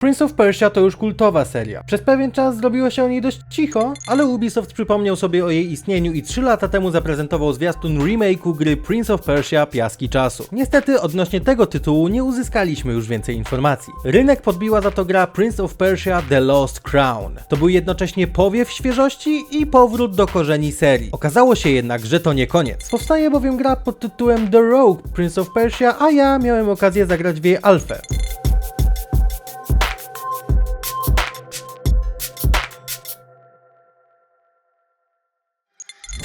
Prince of Persia to już kultowa seria. Przez pewien czas zrobiło się o niej dość cicho, ale Ubisoft przypomniał sobie o jej istnieniu i 3 lata temu zaprezentował zwiastun remake'u gry Prince of Persia Piaski Czasu. Niestety odnośnie tego tytułu nie uzyskaliśmy już więcej informacji. Rynek podbiła za to gra Prince of Persia The Lost Crown. To był jednocześnie powiew świeżości i powrót do korzeni serii. Okazało się jednak, że to nie koniec. Powstaje bowiem gra pod tytułem The Rogue Prince of Persia, a ja miałem okazję zagrać w jej alfę.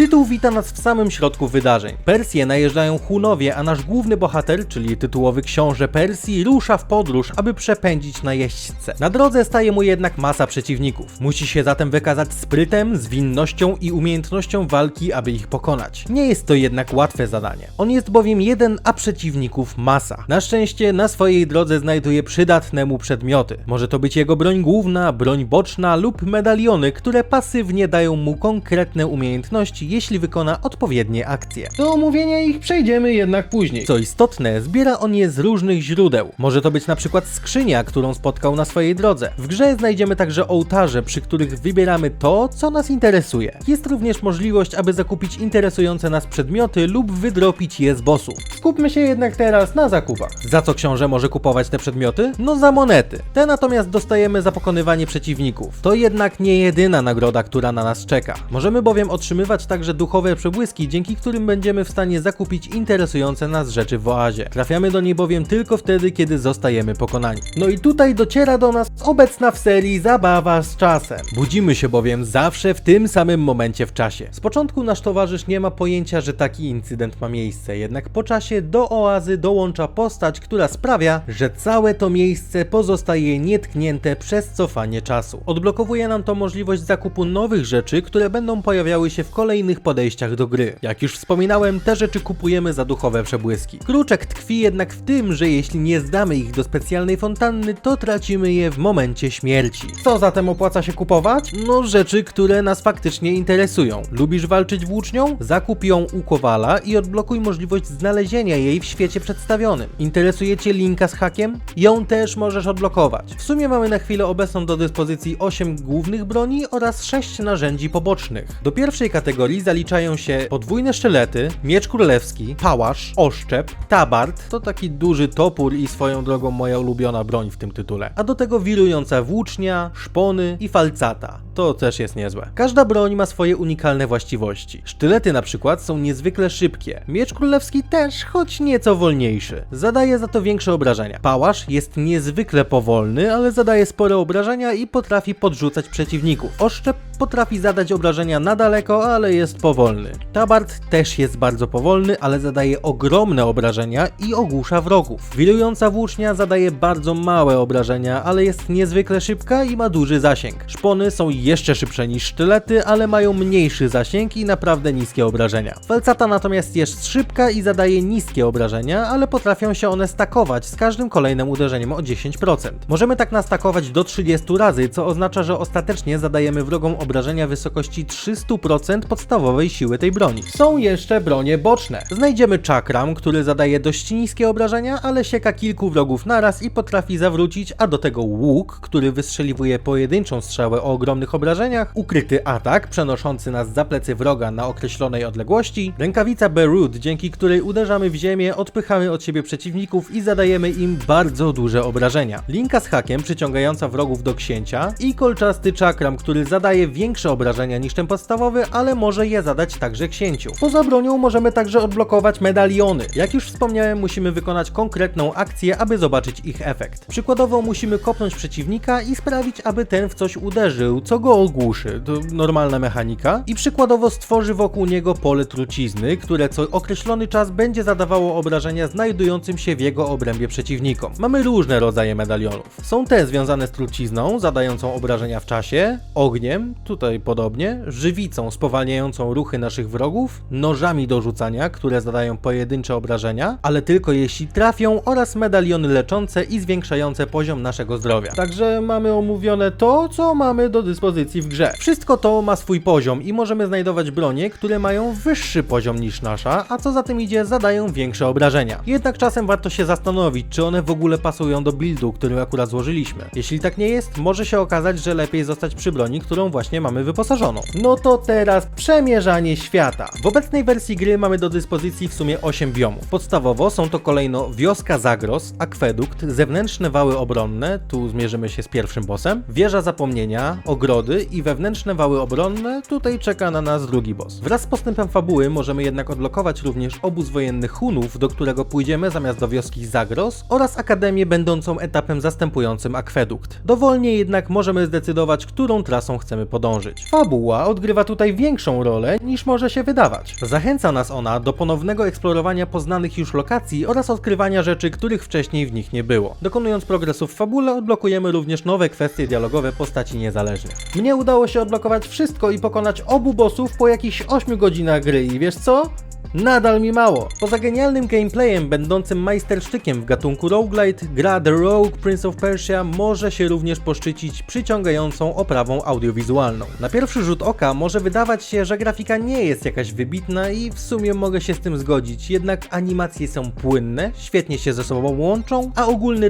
Tytuł wita nas w samym środku wydarzeń. Persję najeżdżają Hunowie, a nasz główny bohater, czyli tytułowy książę Persji, rusza w podróż, aby przepędzić najeźdźcę. Na drodze staje mu jednak masa przeciwników. Musi się zatem wykazać sprytem, zwinnością i umiejętnością walki, aby ich pokonać. Nie jest to jednak łatwe zadanie. On jest bowiem jeden, a przeciwników masa. Na szczęście na swojej drodze znajduje przydatne mu przedmioty. Może to być jego broń główna, broń boczna lub medaliony, które pasywnie dają mu konkretne umiejętności, jeśli wykona odpowiednie akcje. Do omówienia ich przejdziemy jednak później. Co istotne, zbiera on je z różnych źródeł. Może to być na przykład skrzynia, którą spotkał na swojej drodze. W grze znajdziemy także ołtarze, przy których wybieramy to, co nas interesuje. Jest również możliwość, aby zakupić interesujące nas przedmioty lub wydropić je z bossów. Skupmy się jednak teraz na zakupach. Za co książę może kupować te przedmioty? No za monety. Te natomiast dostajemy za pokonywanie przeciwników. To jednak nie jedyna nagroda, która na nas czeka. Możemy bowiem otrzymywać także duchowe przebłyski, dzięki którym będziemy w stanie zakupić interesujące nas rzeczy w oazie. Trafiamy do niej bowiem tylko wtedy, kiedy zostajemy pokonani. No i tutaj dociera do nas obecna w serii zabawa z czasem. Budzimy się bowiem zawsze w tym samym momencie w czasie. Z początku nasz towarzysz nie ma pojęcia, że taki incydent ma miejsce, jednak po czasie do oazy dołącza postać, która sprawia, że całe to miejsce pozostaje nietknięte przez cofanie czasu. Odblokowuje nam to możliwość zakupu nowych rzeczy, które będą pojawiały się w kolejnych podejściach do gry. Jak już wspominałem, te rzeczy kupujemy za duchowe przebłyski. Kruczek tkwi jednak w tym, że jeśli nie zdamy ich do specjalnej fontanny, to tracimy je w momencie śmierci. Co zatem opłaca się kupować? No rzeczy, które nas faktycznie interesują. Lubisz walczyć włócznią? Zakup ją u Kowala i odblokuj możliwość znalezienia jej w świecie przedstawionym. Interesuje Cię linka z hakiem? Ją też możesz odblokować. W sumie mamy na chwilę obecną do dyspozycji 8 głównych broni oraz 6 narzędzi pobocznych. Do pierwszej kategorii zaliczają się podwójne sztylety, miecz królewski, pałasz, oszczep, tabard, to taki duży topór i swoją drogą moja ulubiona broń w tym tytule. A do tego wirująca włócznia, szpony i falcata. To też jest niezłe. Każda broń ma swoje unikalne właściwości. Sztylety na przykład są niezwykle szybkie. Miecz królewski też, choć nieco wolniejszy. Zadaje za to większe obrażenia. Pałasz jest niezwykle powolny, ale zadaje spore obrażenia i potrafi podrzucać przeciwników. Oszczep potrafi zadać obrażenia na daleko, ale jest powolny. Tabard też jest bardzo powolny, ale zadaje ogromne obrażenia i ogłusza wrogów. Wirująca włócznia zadaje bardzo małe obrażenia, ale jest niezwykle szybka i ma duży zasięg. Szpony są jeszcze szybsze niż sztylety, ale mają mniejszy zasięg i naprawdę niskie obrażenia. Falcata natomiast jest szybka i zadaje niskie obrażenia, ale potrafią się one stakować z każdym kolejnym uderzeniem o 10%. Możemy tak nastakować do 30 razy, co oznacza, że ostatecznie zadajemy wrogom obrażenia wysokości 300% podstawowej siły tej broni. Są jeszcze bronie boczne. Znajdziemy czakram, który zadaje dość niskie obrażenia, ale sieka kilku wrogów naraz i potrafi zawrócić, a do tego łuk, który wystrzeliwuje pojedynczą strzałę o ogromnych obrażeniach, ukryty atak przenoszący nas za plecy wroga na określonej odległości, rękawica Berud, dzięki której uderzamy w ziemię, odpychamy od siebie przeciwników i zadajemy im bardzo duże obrażenia. Linka z hakiem przyciągająca wrogów do księcia i kolczasty czakram, który zadaje większe obrażenia niż ten podstawowy, ale może je zadać także księciu. Poza bronią możemy także odblokować medaliony. Jak już wspomniałem, musimy wykonać konkretną akcję, aby zobaczyć ich efekt. Przykładowo musimy kopnąć przeciwnika i sprawić, aby ten w coś uderzył, co go ogłuszy. To normalna mechanika. I przykładowo stworzy wokół niego pole trucizny, które co określony czas będzie zadawało obrażenia znajdującym się w jego obrębie przeciwnikom. Mamy różne rodzaje medalionów. Są te związane z trucizną, zadającą obrażenia w czasie, ogniem, tutaj podobnie, żywicą spowalniającą ruchy naszych wrogów, nożami do rzucania, które zadają pojedyncze obrażenia, ale tylko jeśli trafią oraz medaliony leczące i zwiększające poziom naszego zdrowia. Także mamy omówione to, co mamy do dyspozycji w grze. Wszystko to ma swój poziom i możemy znajdować bronie, które mają wyższy poziom niż nasza, a co za tym idzie, zadają większe obrażenia. Jednak czasem warto się zastanowić, czy one w ogóle pasują do buildu, który akurat złożyliśmy. Jeśli tak nie jest, może się okazać, że lepiej zostać przy broni, którą właśnie mamy wyposażoną. No to teraz przemierzanie świata. W obecnej wersji gry mamy do dyspozycji w sumie 8 biomów. Podstawowo są to kolejno wioska Zagros, akwedukt, zewnętrzne wały obronne, tu zmierzymy się z pierwszym bossem, wieża zapomnienia, ogrody i wewnętrzne wały obronne, tutaj czeka na nas drugi boss. Wraz z postępem fabuły możemy jednak odblokować również obóz wojenny Hunów, do którego pójdziemy zamiast do wioski Zagros oraz akademię będącą etapem zastępującym akwedukt. Dowolnie jednak możemy zdecydować, którą trasą chcemy podążyć. Fabuła odgrywa tutaj większą rolę niż może się wydawać. Zachęca nas ona do ponownego eksplorowania poznanych już lokacji oraz odkrywania rzeczy, których wcześniej w nich nie było. Dokonując progresu w fabule, odblokujemy również nowe kwestie dialogowe postaci niezależnych. Mnie udało się odblokować wszystko i pokonać obu bossów po jakichś 8 godzinach gry i wiesz co? Nadal mi mało. Poza genialnym gameplayem będącym majstersztykiem w gatunku roguelite, gra The Rogue Prince of Persia może się również poszczycić przyciągającą oprawą audiowizualną. Na pierwszy rzut oka może wydawać się, że grafika nie jest jakaś wybitna i w sumie mogę się z tym zgodzić, jednak animacje są płynne, świetnie się ze sobą łączą, a ogólny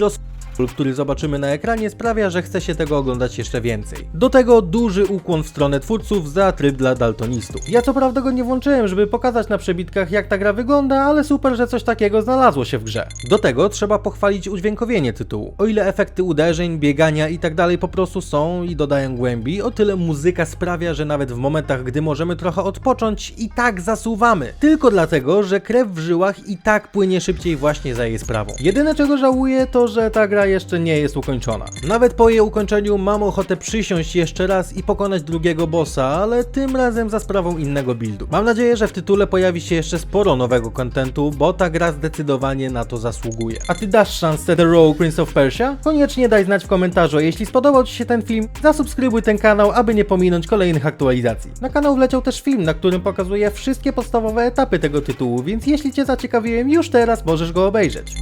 roz który zobaczymy na ekranie sprawia, że chce się tego oglądać jeszcze więcej. Do tego duży ukłon w stronę twórców za tryb dla daltonistów. Ja co prawda go nie włączyłem, żeby pokazać na przebitkach jak ta gra wygląda, ale super, że coś takiego znalazło się w grze. Do tego trzeba pochwalić udźwiękowienie tytułu. O ile efekty uderzeń, biegania i tak dalej po prostu są i dodają głębi, o tyle muzyka sprawia, że nawet w momentach, gdy możemy trochę odpocząć, i tak zasuwamy. Tylko dlatego, że krew w żyłach i tak płynie szybciej właśnie za jej sprawą. Jedyne czego żałuję to, że ta gra jeszcze nie jest ukończona. Nawet po jej ukończeniu mam ochotę przysiąść jeszcze raz i pokonać drugiego bossa, ale tym razem za sprawą innego buildu. Mam nadzieję, że w tytule pojawi się jeszcze sporo nowego kontentu, bo ta gra zdecydowanie na to zasługuje. A ty dasz szansę The Rogue Prince of Persia? Koniecznie daj znać w komentarzu, jeśli spodobał Ci się ten film, zasubskrybuj ten kanał, aby nie pominąć kolejnych aktualizacji. Na kanał wleciał też film, na którym pokazuję wszystkie podstawowe etapy tego tytułu, więc jeśli Cię zaciekawiłem już teraz możesz go obejrzeć.